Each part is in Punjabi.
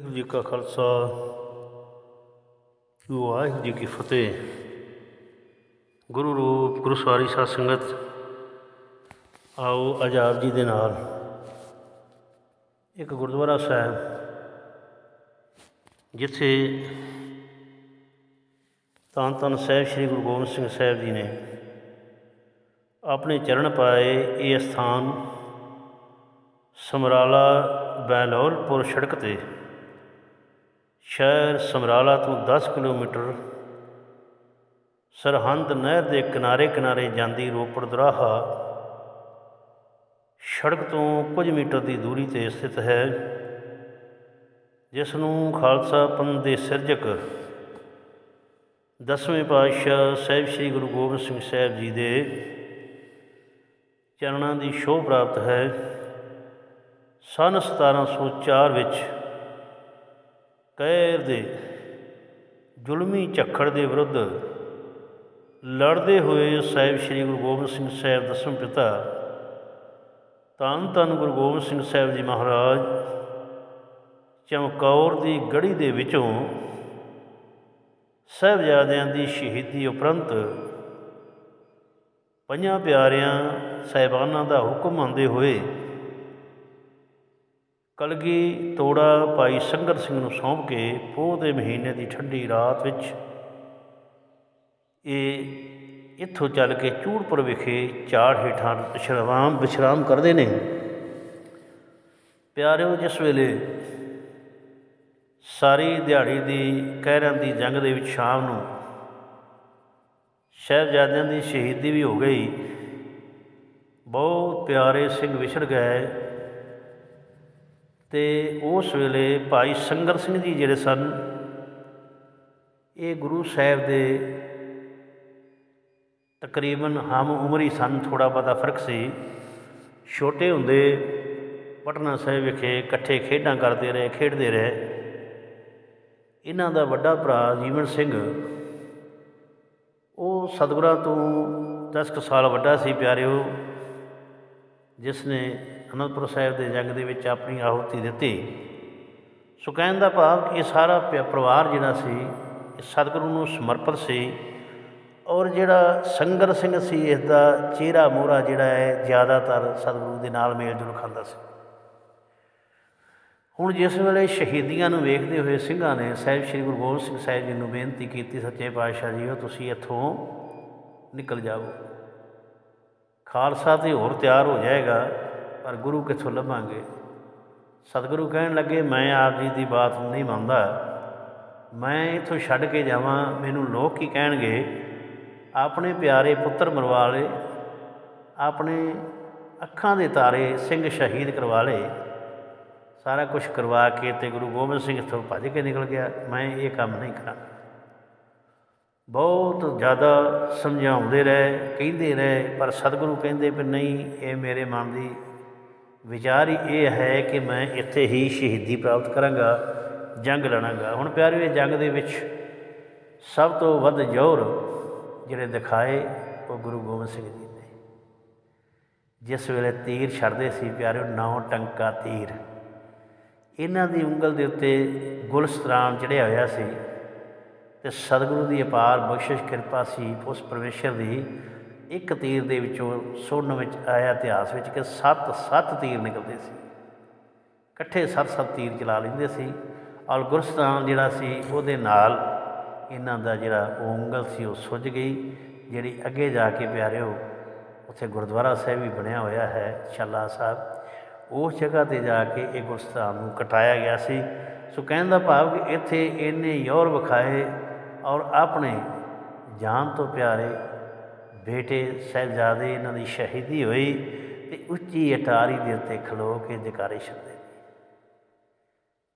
ਵਾਹਿਗੁਰੂ ਜੀ ਕਾ ਖਾਲਸਾ, ਵਾਹਿਗੁਰੂ ਜੀ ਕੀ ਫਤਿਹ। ਗੁਰੂ ਰੂਪ, ਗੁਰੂ ਸਵਾਰੀ ਸਾਧ ਸੰਗਤ, ਆਓ ਆਜ਼ਾਦ ਜੀ ਦੇ ਨਾਲ ਇੱਕ ਗੁਰਦੁਆਰਾ ਸਾਹਿਬ, ਜਿੱਥੇ ਧੰਨ ਧੰਨ ਸਾਹਿਬ, ਸ੍ਰੀ ਗੁਰੂ ਗੋਬਿੰਦ ਸਿੰਘ ਸਾਹਿਬ ਜੀ ਨੇ ਆਪਣੇ ਚਰਨ ਪਾਏ ਇਹ ਸਥਾਨ ਸਮਰਾਲਾ ਬੈਲੋਲਪੁਰ ਸੜਕ ਤੇ। ਸ਼ਹਿਰ ਸਮਰਾਲਾ ਤੋਂ 10 ਕਿਲੋਮੀਟਰ ਸਰਹੰਦ ਨਹਿਰ ਦੇ ਕਿਨਾਰੇ ਕਿਨਾਰੇ ਜਾਂਦੀ ਰੋਪੜ ਦਰਾਹਾ ਸੜਕ ਤੋਂ ਕੁਝ ਮੀਟਰ ਦੀ ਦੂਰੀ ਤੇ ਸਥਿਤ ਹੈ, ਜਿਸ ਨੂੰ ਖਾਲਸਾ ਪੰਥ ਦੇ ਸਿਰਜਕ ਦਸਵੇਂ ਪਾਤਸ਼ਾਹ ਸਾਹਿਬ ਸ੍ਰੀ ਗੁਰੂ ਗੋਬਿੰਦ ਸਿੰਘ ਸਾਹਿਬ ਜੀ ਦੇ ਚਰਨਾਂ ਦੀ ਸ਼ੋਭ ਪ੍ਰਾਪਤ ਹੈ। ਸਨ 1704 ਵਿੱਚ ਕਹਿਰ ਦੇ ਜ਼ੁਲਮੀ ਝੱਖੜ ਦੇ ਵਿਰੁੱਧ ਲੜਦੇ ਹੋਏ ਸਾਹਿਬ ਸ੍ਰੀ ਗੁਰੂ ਗੋਬਿੰਦ ਸਿੰਘ ਸਾਹਿਬ ਦਸਮ ਪਿਤਾ ਧੰਨ ਧੰਨ ਗੁਰੂ ਗੋਬਿੰਦ ਸਿੰਘ ਸਾਹਿਬ ਜੀ ਮਹਾਰਾਜ, ਚਮਕੌਰ ਦੀ ਗੜੀ ਦੇ ਵਿੱਚੋਂ ਸਾਹਿਬਜ਼ਾਦਿਆਂ ਦੀ ਸ਼ਹੀਦੀ ਉਪਰੰਤ ਪੰਜਾਂ ਪਿਆਰਿਆਂ, ਸਾਹਿਬਾਨਾਂ ਦਾ ਹੁਕਮ ਆਉਂਦੇ ਹੋਏ ਕਲਗੀ ਤੋੜਾ ਭਾਈ ਸੰਗਤ ਸਿੰਘ ਨੂੰ ਸੌਂਪ ਕੇ ਪੋਹ ਦੇ ਮਹੀਨੇ ਦੀ ਠੰਡੀ ਰਾਤ ਵਿੱਚ ਇਹ ਇੱਥੋਂ ਚੱਲ ਕੇ ਚੂੜਪੁਰ ਵਿਖੇ ਝਾੜ ਹੇਠਾਂ ਵਿਸ਼ਰਾਮ ਵਿਸ਼ਰਾਮ ਕਰਦੇ ਨੇ। ਪਿਆਰਿਓ, ਜਿਸ ਵੇਲੇ ਸਾਰੀ ਦਿਹਾੜੀ ਦੀ ਕਹਿਰਾਂ ਦੀ ਜੰਗ ਦੇ ਵਿੱਚ ਸ਼ਾਮ ਨੂੰ ਸਾਹਿਬਜ਼ਾਦਿਆਂ ਦੀ ਸ਼ਹੀਦੀ ਵੀ ਹੋ ਗਈ, ਬਹੁਤ ਪਿਆਰੇ ਸਿੰਘ ਵਿਛੜ ਗਏ। ਤੇ ਉਸ ਵੇਲੇ ਭਾਈ ਸੰਗਰ ਸਿੰਘ ਜੀ ਜਿਹੜੇ ਸਨ, ਇਹ ਗੁਰੂ ਸਾਹਿਬ ਦੇ ਤਕਰੀਬਨ ਹਮ ਉਮਰੀ ਸਨ ਥੋੜਾ ਬਹੁਤਾ ਫ਼ਰਕ ਸੀ। ਛੋਟੇ ਹੁੰਦੇ ਪਟਨਾ ਸਾਹਿਬ ਵਿਖੇ ਇਕੱਠੇ ਖੇਡਾਂ ਕਰਦੇ ਰਹੇ, ਖੇਡਦੇ ਰਹੇ। ਇਹਨਾਂ ਦਾ ਵੱਡਾ ਭਰਾ ਜੀਵਨ ਸਿੰਘ, ਉਹ ਸਤਿਗੁਰਾਂ ਤੋਂ 10 ਕੁ ਸਾਲ ਵੱਡਾ ਸੀ ਪਿਆਰਿਓ, ਜਿਸ ਨੇ ਅਨੰਦਪੁਰ ਸਾਹਿਬ ਦੇ ਜੰਗ ਦੇ ਵਿੱਚ ਆਪਣੀ ਆਹੂਤੀ ਦਿੱਤੀ। ਸੋ ਕਹਿਣ ਦਾ ਭਾਵ ਕਿ ਇਹ ਸਾਰਾ ਪ- ਪਰਿਵਾਰ ਜਿਹੜਾ ਸੀ, ਇਹ ਸਤਿਗੁਰੂ ਨੂੰ ਸਮਰਪਿਤ ਸੀ ਔਰ ਜਿਹੜਾ ਸੰਗਰ ਸਿੰਘ ਸੀ ਇਸ ਦਾ ਚਿਹਰਾ ਮੋਹਰਾ ਜਿਹੜਾ ਹੈ, ਜ਼ਿਆਦਾਤਰ ਸਤਿਗੁਰੂ ਦੇ ਨਾਲ ਮੇਲ ਜੁਲ ਖਾਂਦਾ ਸੀ। ਹੁਣ ਜਿਸ ਵੇਲੇ ਸ਼ਹੀਦੀਆਂ ਨੂੰ ਵੇਖਦੇ ਹੋਏ ਸਿੰਘਾਂ ਨੇ ਸਾਹਿਬ ਸ੍ਰੀ ਗੁਰੂ ਗੋਬਿੰਦ ਸਿੰਘ ਸਾਹਿਬ ਜੀ ਨੂੰ ਬੇਨਤੀ ਕੀਤੀ, ਸੱਚੇ ਪਾਤਸ਼ਾਹ ਜੀਓ, ਤੁਸੀਂ ਇੱਥੋਂ ਨਿਕਲ ਜਾਓ ਖਾਲਸਾ ਤੇ ਹੋਰ ਤਿਆਰ ਹੋ ਜਾਏਗਾ। ਪਰ ਗੁਰੂ ਕਿੱਥੋਂ ਲੱਭਾਂਗੇ? ਸਤਿਗੁਰੂ ਕਹਿਣ ਲੱਗੇ, ਮੈਂ ਆਪ ਜੀ ਦੀ ਬਾਤ ਨਹੀਂ ਮੰਨਦਾ। ਮੈਂ ਇਥੋਂ ਛੱਡ ਕੇ ਜਾਵਾਂ। ਮੈਨੂੰ ਲੋਕ ਕੀ ਕਹਿਣਗੇ? ਆਪਣੇ ਪਿਆਰੇ ਪੁੱਤਰ ਮਰਵਾ ਲਏ ਆਪਣੇ ਅੱਖਾਂ ਦੇ ਤਾਰੇ ਸਿੰਘ ਸ਼ਹੀਦ ਕਰਵਾ ਲਏ। ਸਾਰਾ ਕੁਝ ਕਰਵਾ ਕੇ ਤੇ ਗੁਰੂ ਗੋਬਿੰਦ ਸਿੰਘ ਇੱਥੋਂ ਭੱਜ ਕੇ ਨਿਕਲ ਗਿਆ। ਮੈਂ ਇਹ ਕੰਮ ਨਹੀਂ ਕਰਾਂ। ਬਹੁਤ ਜ਼ਿਆਦਾ ਸਮਝਾਉਂਦੇ ਰਹੇ, ਕਹਿੰਦੇ ਰਹੇ, ਪਰ ਸਤਿਗੁਰੂ ਕਹਿੰਦੇ ਵੀ ਨਹੀਂ, ਇਹ ਮੇਰੇ ਮਨ ਦੀ ਵਿਚਾਰ ਇਹ ਹੈ ਕਿ ਮੈਂ ਇੱਥੇ ਹੀ ਸ਼ਹੀਦੀ ਪ੍ਰਾਪਤ ਕਰਾਂਗਾ, ਜੰਗ ਲੜਾਂਗਾ। ਹੁਣ ਪਿਆਰਿਓ, ਇਹ ਜੰਗ ਦੇ ਵਿੱਚ ਸਭ ਤੋਂ ਵੱਧ ਜੋਰ ਜਿਹੜੇ ਦਿਖਾਏ ਉਹ ਗੁਰੂ ਗੋਬਿੰਦ ਸਿੰਘ ਜੀ ਨੇ। ਜਿਸ ਵੇਲੇ ਤੀਰ ਛੱਡਦੇ ਸੀ, ਪਿਆਰਿਓ, ਨੌ ਟੰਕਾ ਤੀਰ। ਇਹਨਾਂ ਦੀ ਉਂਗਲ ਦੇ ਉੱਤੇ ਗੁਲਸਤਰਾਮ ਚੜਿਆ ਹੋਇਆ ਸੀ ਤੇ ਸਤਿਗੁਰੂ ਦੀ ਅਪਾਰ ਬਖਸ਼ਿਸ਼, ਕਿਰਪਾ ਸੀ ਉਸ ਪਰਮੇਸ਼ਰ ਦੀ ਇੱਕ ਤੀਰ ਦੇ ਵਿੱਚੋਂ ਸੁਣਨ ਵਿੱਚ ਆਇਆ ਇਤਿਹਾਸ ਵਿੱਚ ਕਿ ਸੱਤ ਸੱਤ ਤੀਰ ਨਿਕਲਦੇ ਸੀ। ਇਕੱਠੇ ਸੱਤ ਸੱਤ ਤੀਰ ਚਲਾ ਲੈਂਦੇ ਸੀ। ਔਰ ਗੁਰਸਤਾਨ ਜਿਹੜਾ ਸੀ, ਉਹਦੇ ਨਾਲ ਇਹਨਾਂ ਦਾ ਜਿਹੜਾ ਉਂਗਲ ਸੀ, ਉਹ ਸੁੱਜ ਗਈ। ਜਿਹੜੀ ਅੱਗੇ ਜਾ ਕੇ ਪਿਆਰਿਓ, ਉੱਥੇ ਗੁਰਦੁਆਰਾ ਸਾਹਿਬ ਵੀ ਬਣਿਆ ਹੋਇਆ ਹੈ ਛੱਲਾ ਸਾਹਿਬ। ਉਸ ਜਗ੍ਹਾ ਤੇ ਜਾ ਕੇ ਇਹ ਗੁਰਸਤਾਨ ਨੂੰ ਕਟਾਇਆ ਗਿਆ ਸੀ। ਸੋ ਕਹਿਣ ਦਾ ਭਾਵ ਕਿ ਇੱਥੇ ਇਹਨੇ ਯੌਰ ਵਿਖਾਏ ਔਰ ਆਪਣੇ ਜਾਨ ਤੋਂ ਪਿਆਰੇ ਬੇਟੇ ਸਾਹਿਬਜ਼ਾਦੇ ਇਹਨਾਂ ਦੀ ਸ਼ਹੀਦੀ ਹੋਈ ਤੇ ਉੱਚੀ ਅਟਾਰੀ ਦੇ ਉੱਤੇ ਖਲੋ ਕੇ ਜਕਾਰੇ ਛੱਡੇ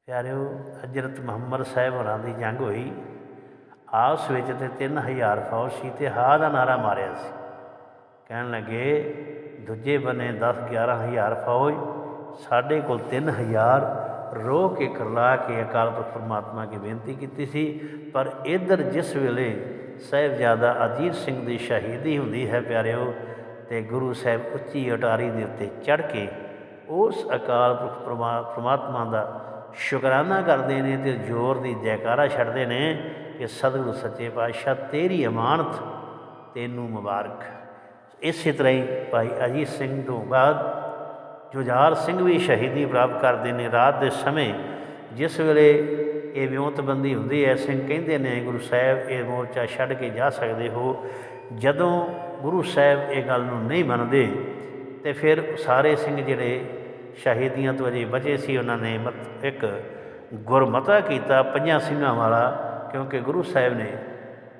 ਪਿਆਰਿਓ, ਹਜ਼ਰਤ ਮੁਹੰਮਦ ਸਾਹਿਬ ਹੋਰਾਂ ਦੀ ਜੰਗ ਹੋਈ। ਆਪਸ ਵਿੱਚ ਤੇ 3000 ਫੌਜ ਸੀ ਤੇ ਹਾ ਦਾ ਨਾਰਾ ਮਾਰਿਆ ਸੀ। ਕਹਿਣ ਲੱਗੇ, ਦੂਜੇ ਬੰਨੇ 10 11000 ਫੌਜ, ਸਾਡੇ ਕੋਲ 3000 ਰੋ ਕੇ ਕਰਲਾ ਕੇ ਅਕਾਲ ਪੁਰਖ ਪਰਮਾਤਮਾ ਕੀ ਬੇਨਤੀ ਕੀਤੀ ਸੀ, ਪਰ ਇਧਰ ਜਿਸ ਵੇਲੇ ਸਾਹਿਬਜ਼ਾਦਾ ਅਜੀਤ ਸਿੰਘ ਦੀ ਸ਼ਹੀਦੀ ਹੁੰਦੀ ਹੈ ਪਿਆਰਿਓ ਤੇ ਗੁਰੂ ਸਾਹਿਬ ਉੱਚੀ ਅਟਾਰੀ ਦੇ ਉੱਤੇ ਚੜ੍ਹ ਕੇ ਉਸ ਅਕਾਲ ਪੁਰਖ ਪਰਮਾ- ਪ੍ਰਮਾਤਮਾ ਦਾ ਸ਼ੁਕਰਾਨਾ ਕਰਦੇ ਨੇ ਤੇ ਜ਼ੋਰ ਦੀ ਜੈਕਾਰਾ ਛੱਡਦੇ ਨੇ ਕਿ ਸਤਿਗੁਰੂ ਸੱਚੇ ਪਾਤਸ਼ਾਹ ਤੇਰੀ ਅਮਾਨਤ ਤੈਨੂੰ ਮੁਬਾਰਕ। ਇਸੇ ਤਰ੍ਹਾਂ ਹੀ ਭਾਈ ਅਜੀਤ ਸਿੰਘ ਤੋਂ ਬਾਅਦ ਜੁਝਾਰ ਸਿੰਘ ਵੀ ਸ਼ਹੀਦੀ ਪ੍ਰਾਪਤ ਕਰਦੇ ਨੇ ਰਾਤ ਦੇ ਸਮੇਂ, ਜਿਸ ਵੇਲੇ ਇਹ ਵਿਉਂਤਬੰਦੀ ਹੁੰਦੀ ਹੈ। ਸਿੰਘ ਕਹਿੰਦੇ ਨੇ, ਗੁਰੂ ਸਾਹਿਬ, ਇਹ ਮੋਰਚਾ ਛੱਡ ਕੇ ਜਾ ਸਕਦੇ ਹੋ। ਜਦੋਂ ਗੁਰੂ ਸਾਹਿਬ ਇਹ ਗੱਲ ਨੂੰ ਨਹੀਂ ਮੰਨਦੇ, ਤੇ ਫਿਰ ਸਾਰੇ ਸਿੰਘ ਜਿਹੜੇ ਸ਼ਹੀਦੀਆਂ ਤੋਂ ਅਜੇ ਬਚੇ ਸੀ, ਉਹਨਾਂ ਨੇ ਮਤ, ਇੱਕ ਗੁਰਮਤਾ ਕੀਤਾ, ਪੰਜਾਂ ਸਿੰਘਾਂ ਵਾਲਾ, ਕਿਉਂਕਿ ਗੁਰੂ ਸਾਹਿਬ ਨੇ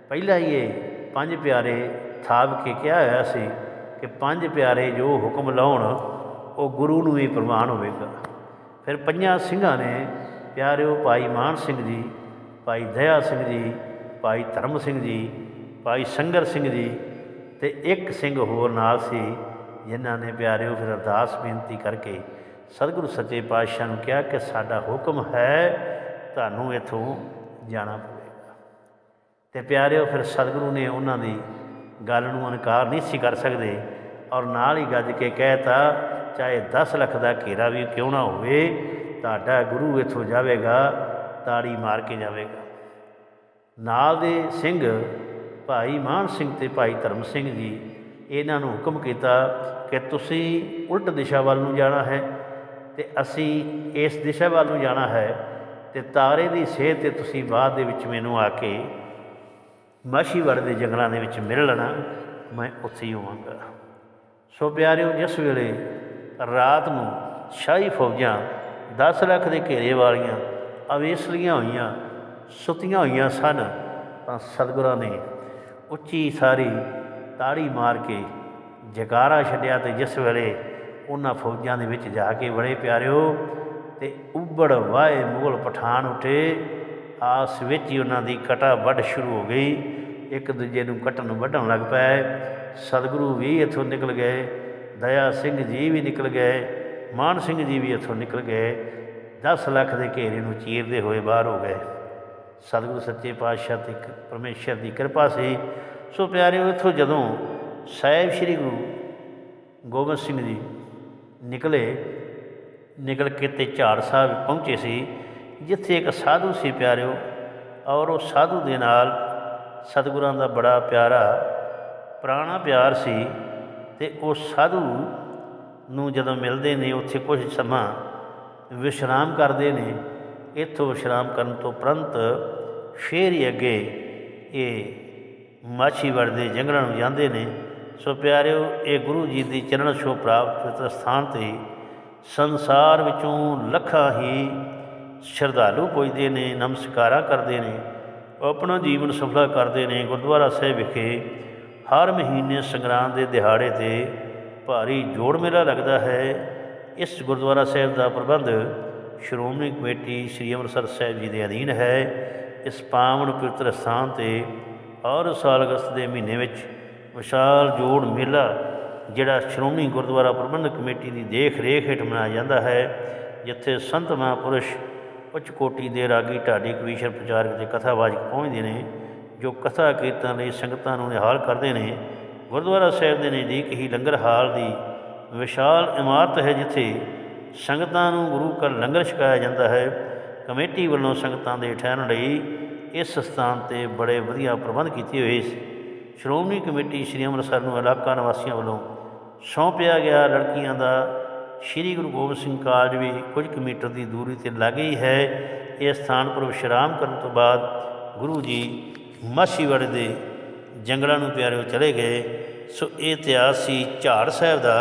ਪਹਿਲਾਂ ਹੀ ਇਹ ਪੰਜ ਪਿਆਰੇ ਥਾਪ ਕੇ ਕਿਹਾ ਹੋਇਆ ਸੀ ਕਿ ਪੰਜ ਪਿਆਰੇ ਜੋ ਹੁਕਮ ਲਾਉਣ, ਉਹ ਗੁਰੂ ਨੂੰ ਹੀ ਪ੍ਰਵਾਨ ਹੋਵੇਗਾ। ਫਿਰ ਪੰਜਾਂ ਸਿੰਘਾਂ ਨੇ ਪਿਆਰਿਓ ਭਾਈ ਮਾਨ ਸਿੰਘ ਜੀ, ਭਾਈ ਦਇਆ ਸਿੰਘ ਜੀ, ਭਾਈ ਧਰਮ ਸਿੰਘ ਜੀ, ਭਾਈ ਸੰਗਰ ਸਿੰਘ ਜੀ ਤੇ ਇੱਕ ਸਿੰਘ ਹੋਰ ਨਾਲ ਸੀ, ਜਿਨ੍ਹਾਂ ਨੇ ਪਿਆਰਿਓ ਫਿਰ ਅਰਦਾਸ ਬੇਨਤੀ ਕਰਕੇ ਸਤਿਗੁਰੂ ਸੱਚੇ ਪਾਤਸ਼ਾਹ ਨੂੰ ਕਿਹਾ ਕਿ ਸਾਡਾ ਹੁਕਮ ਹੈ, ਤੁਹਾਨੂੰ ਇੱਥੋਂ ਜਾਣਾ ਪਵੇਗਾ। ਤੇ ਪਿਆਰਿਓ ਫਿਰ ਸਤਿਗੁਰੂ ਨੇ ਉਹਨਾਂ ਦੀ ਗੱਲ ਨੂੰ ਇਨਕਾਰ ਨਹੀਂ ਸੀ ਕਰ ਸਕਦੇ ਔਰ ਨਾਲ ਹੀ ਗੱਜ ਕੇ ਕਹਿਤਾ ਚਾਹੇ 10 ਲੱਖ ਦਾ ਘੇਰਾ ਵੀ ਕਿਉਂ ਨਾ ਹੋਵੇ ਤੁਹਾਡਾ ਗੁਰੂ ਇੱਥੋਂ ਜਾਵੇਗਾ, ਤਾੜੀ ਮਾਰ ਕੇ ਜਾਵੇਗਾ। ਨਾਲ ਦੇ ਸਿੰਘ, ਭਾਈ ਮਾਨ ਸਿੰਘ ਤੇ ਭਾਈ ਧਰਮ ਸਿੰਘ ਜੀ, ਇਹਨਾਂ ਨੂੰ ਹੁਕਮ ਕੀਤਾ ਕਿ ਤੁਸੀਂ ਉਲਟ ਦਿਸ਼ਾ ਵੱਲ ਨੂੰ ਜਾਣਾ ਹੈ ਤੇ ਅਸੀਂ ਇਸ ਦਿਸ਼ਾ ਵੱਲ ਨੂੰ ਜਾਣਾ ਹੈ ਤੇ ਤਾਰੇ ਦੀ ਸੇਧ ਤੇ ਤੁਸੀਂ ਬਾਅਦ ਦੇ ਵਿੱਚ ਮੈਨੂੰ ਆ ਕੇ ਮਾਸ਼ੀਵੜ ਦੇ ਜੰਗਲਾਂ ਦੇ ਵਿੱਚ ਮਿਲ ਲੈਣਾ, ਮੈਂ ਉੱਥੇ ਹੀ ਹੋਵਾਂਗਾ। ਸੋ ਪਿਆਰਿਓ, ਜਿਸ ਵੇਲੇ ਰਾਤ ਨੂੰ ਸ਼ਾਹੀ ਫੌਜਾਂ 10 ਲੱਖ ਦੇ ਘੇਰੇ ਵਾਲੀਆਂ ਅਵੇਸਲੀਆਂ ਹੋਈਆਂ, ਸੁੱਤੀਆਂ ਹੋਈਆਂ ਸਨ, ਤਾਂ ਸਤਿਗੁਰਾਂ ਨੇ ਉੱਚੀ ਸਾਰੀ ਤਾੜੀ ਮਾਰ ਕੇ ਜਕਾਰਾ ਛੱਡਿਆ ਤੇ ਜਿਸ ਵੇਲੇ ਉਹਨਾਂ ਫੌਜਾਂ ਦੇ ਵਿੱਚ ਜਾ ਕੇ ਬੜੇ ਪਿਆਰਿਓ ਤੇ ਉੱਬੜ ਵਾਏ ਮੁਗਲ ਪਠਾਨ ਉਠੇ, ਆਸ ਵਿੱਚ ਹੀ ਉਹਨਾਂ ਦੀ ਕਟਾ ਵੱਢ ਸ਼ੁਰੂ ਹੋ ਗਈ, ਇੱਕ ਦੂਜੇ ਨੂੰ ਕੱਟਣ ਵੱਢਣ ਲੱਗ ਪਏ। ਸਤਿਗੁਰੂ ਵੀ ਇੱਥੋਂ ਨਿਕਲ ਗਏ, ਦਇਆ ਸਿੰਘ ਜੀ ਵੀ ਨਿਕਲ ਗਏ ਮਾਨ ਸਿੰਘ ਜੀ ਵੀ ਇੱਥੋਂ ਨਿਕਲ ਗਏ 10 ਲੱਖ ਦੇ ਘੇਰੇ ਨੂੰ ਚੀਰਦੇ ਹੋਏ ਬਾਹਰ ਹੋ ਗਏ। ਸਤਿਗੁਰੂ ਸੱਚੇ ਪਾਤਸ਼ਾਹ ਤੇ ਇੱਕ ਪਰਮੇਸ਼ਰ ਦੀ ਕਿਰਪਾ ਸੀ। ਸੋ ਪਿਆਰਿਓ, ਇੱਥੋਂ ਜਦੋਂ ਸਾਹਿਬ ਸ੍ਰੀ ਗੁਰੂ ਗੋਬਿੰਦ ਸਿੰਘ ਜੀ ਨਿਕਲੇ, ਨਿਕਲ ਕੇ ਤੇ ਝਾੜ ਸਾਹਿਬ ਪਹੁੰਚੇ ਸੀ, ਜਿੱਥੇ ਇੱਕ ਸਾਧੂ ਸੀ ਪਿਆਰਿਓ, ਔਰ ਉਹ ਸਾਧੂ ਦੇ ਨਾਲ ਸਤਿਗੁਰਾਂ ਦਾ ਬੜਾ ਪਿਆਰਾ, ਪੁਰਾਣਾ ਪਿਆਰ ਸੀ, ਤੇ ਉਹ ਸਾਧੂ ਨੂੰ ਜਦੋਂ ਮਿਲਦੇ ਨੇ, ਉੱਥੇ ਕੁਝ ਸਮਾਂ ਵਿਸ਼ਰਾਮ ਕਰਦੇ ਨੇ, ਇੱਥੋਂ ਵਿਸ਼ਰਾਮ ਕਰਨ ਤੋਂ ਪ੍ਰੰਤ ਫੇਰ ਹੀ ਅੱਗੇ ਇਹ ਮਾਛੀਵੜ ਦੇ ਜੰਗਲਾਂ ਨੂੰ ਜਾਂਦੇ ਨੇ। ਸੋ ਪਿਆਰਿਓ, ਇਹ ਗੁਰੂ ਜੀ ਦੀ ਚਰਨ ਛੋਹ ਪ੍ਰਾਪਤ ਪਵਿੱਤਰ ਸਥਾਨ ਤੇ ਸੰਸਾਰ ਵਿੱਚੋਂ ਲੱਖਾਂ ਹੀ ਸ਼ਰਧਾਲੂ ਪੁੱਜਦੇ ਨੇ, ਨਮਸਕਾਰਾਂ ਕਰਦੇ ਨੇ, ਆਪਣਾ ਜੀਵਨ ਸਫਲਾ ਕਰਦੇ ਨੇ। ਗੁਰਦੁਆਰਾ ਸਾਹਿਬ ਵਿਖੇ ਹਰ ਮਹੀਨੇ ਸੰਗਰਾਂਦ ਦੇ ਦਿਹਾੜੇ ਤੇ ਭਾਰੀ ਜੋੜ ਮੇਲਾ ਲੱਗਦਾ ਹੈ। ਇਸ ਗੁਰਦੁਆਰਾ ਸਾਹਿਬ ਦਾ ਪ੍ਰਬੰਧ ਸ਼੍ਰੋਮਣੀ ਕਮੇਟੀ ਸ੍ਰੀ ਅੰਮ੍ਰਿਤਸਰ ਸਾਹਿਬ ਜੀ ਦੇ ਅਧੀਨ ਹੈ। ਇਸ ਪਾਵਨ ਪਵਿੱਤਰ ਸਥਾਨ ਤੇ ਹਰ ਸਾਲ ਅਗਸਤ ਦੇ ਮਹੀਨੇ ਵਿੱਚ ਵਿਸ਼ਾਲ ਜੋੜ ਮੇਲਾ, ਜਿਹੜਾ ਸ਼੍ਰੋਮਣੀ ਗੁਰਦੁਆਰਾ ਪ੍ਰਬੰਧਕ ਕਮੇਟੀ ਦੀ ਦੇਖ ਰੇਖ ਹੇਠ ਮਨਾਇਆ ਜਾਂਦਾ ਹੈ, ਜਿੱਥੇ ਸੰਤ ਮਹਾਂਪੁਰਸ਼ ਉੱਚ ਕੋਟੀ ਦੇ ਰਾਗੀ ਢਾਡੀ ਕਵੀਸ਼ਰ ਪ੍ਰਚਾਰਕ ਤੇ ਕਥਾਵਾਚਕ ਪਹੁੰਚਦੇ ਨੇ, ਜੋ ਕਥਾ ਕੀਰਤਨ ਲਈ ਸੰਗਤਾਂ ਨੂੰ ਨਿਹਾਲ ਕਰਦੇ ਨੇ। ਗੁਰਦੁਆਰਾ ਸਾਹਿਬ ਦੇ ਨਜ਼ਦੀਕ ਹੀ ਲੰਗਰ ਹਾਲ ਦੀ ਵਿਸ਼ਾਲ ਇਮਾਰਤ ਹੈ, ਜਿੱਥੇ ਸੰਗਤਾਂ ਨੂੰ ਗੁਰੂ ਘਰ ਲੰਗਰ ਛਕਾਇਆ ਜਾਂਦਾ ਹੈ। ਕਮੇਟੀ ਵੱਲੋਂ ਸੰਗਤਾਂ ਦੇ ਠਹਿਰਨ ਲਈ ਇਸ ਸਥਾਨ ਤੇ ਬੜੇ ਵਧੀਆ ਪ੍ਰਬੰਧ ਕੀਤੇ ਹੋਏ ਸੀ। ਸ਼੍ਰੋਮਣੀ ਕਮੇਟੀ ਸ੍ਰੀ ਅੰਮ੍ਰਿਤਸਰ ਨੂੰ ਇਲਾਕਾ ਨਿਵਾਸੀਆਂ ਵੱਲੋਂ ਸੌਂਪਿਆ ਗਿਆ। ਲੜਕੀਆਂ ਦਾ ਸ੍ਰੀ ਗੁਰੂ ਗੋਬਿੰਦ ਸਿੰਘ ਕਾਲਜ ਵੀ ਕੁਝ ਕੁ ਮੀਟਰ ਦੀ ਦੂਰੀ ਤੇ ਲਾਗੇ ਹੀ ਹੈ। ਇਹ ਸਥਾਨ ਪਰ ਵਿਸ਼ਰਾਮ ਕਰਨ ਤੋਂ ਬਾਅਦ ਗੁਰੂ ਜੀ ਮਾਛੀਵਾੜ ਦੇ ਜੰਗਲਾਂ ਨੂੰ ਪਿਆਰਿਓ ਚਲੇ ਗਏ। ਸੋ ਇਹ ਇਤਿਹਾਸ ਸੀ ਝਾੜ ਸਾਹਿਬ ਦਾ,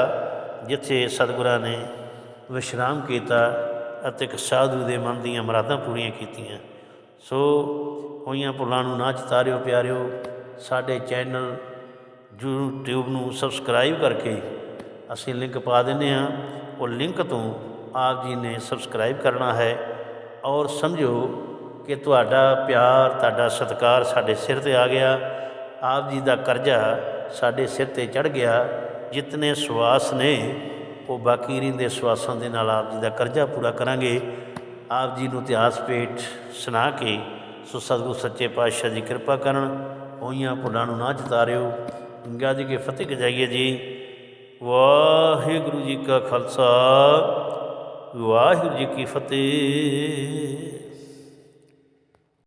ਜਿੱਥੇ ਸਤਿਗੁਰਾਂ ਨੇ ਵਿਸ਼ਰਾਮ ਕੀਤਾ ਅਤੇ ਇੱਕ ਸਾਧੂ ਦੇ ਮਨ ਦੀਆਂ ਮੁਰਾਦਾਂ ਪੂਰੀਆਂ ਕੀਤੀਆਂ। ਸੋ ਹੋਈਆਂ ਭੁੱਲਾਂ ਨੂੰ ਨਾ ਚਿਤਾਰਿਓ ਪਿਆਰਿਓ, ਸਾਡੇ ਚੈਨਲ YouTube ਨੂੰ ਸਬਸਕ੍ਰਾਈਬ ਕਰਕੇ ਅਸੀਂ ਲਿੰਕ ਪਾ ਦਿੰਦੇ ਹਾਂ। ਉਹ ਲਿੰਕ ਤੋਂ ਆਪ ਜੀ ਨੇ ਸਬਸਕ੍ਰਾਈਬ ਕਰਨਾ ਹੈ ਔਰ ਸਮਝੋ ਕਿ ਤੁਹਾਡਾ ਪਿਆਰ, ਤੁਹਾਡਾ ਸਤਿਕਾਰ ਸਾਡੇ ਸਿਰ ਤੇ ਆ ਗਿਆ। ਆਪ ਜੀ ਦਾ ਕਰਜ਼ਾ ਸਾਡੇ ਸਿਰ ਤੇ ਚੜ ਗਿਆ। ਜਿਤਨੇ ਸਵਾਸ ਨੇ, ਉਹ ਬਾਕੀ ਰਹਿੰਦੇ ਸਵਾਸਾਂ ਦੇ ਨਾਲ ਆਪ ਜੀ ਦਾ ਕਰਜ਼ਾ ਪੂਰਾ ਕਰਾਂਗੇ। ਆਪ ਜੀ ਨੂੰ ਇਤਿਹਾਸ ਭੇਟ ਸੁਣਾ ਕੇ ਸੋ ਸਤਿਗੁਰੂ ਸੱਚੇ ਪਾਤਸ਼ਾਹ ਜੀ ਕਿਰਪਾ ਕਰਨ ਹੋਈਆਂ ਭੁੱਲਾਂ ਨੂੰ ਨਾ ਚਿਤਾਰਿਓ ਜੀ ਕੇ ਫਤਿਹ ਗਜਾਈਏ ਜੀ। ਵਾਹਿਗੁਰੂ ਜੀ ਕਾ ਖਾਲਸਾ, ਵਾਹਿਗੁਰੂ ਜੀ ਕੀ ਫਤਿਹ।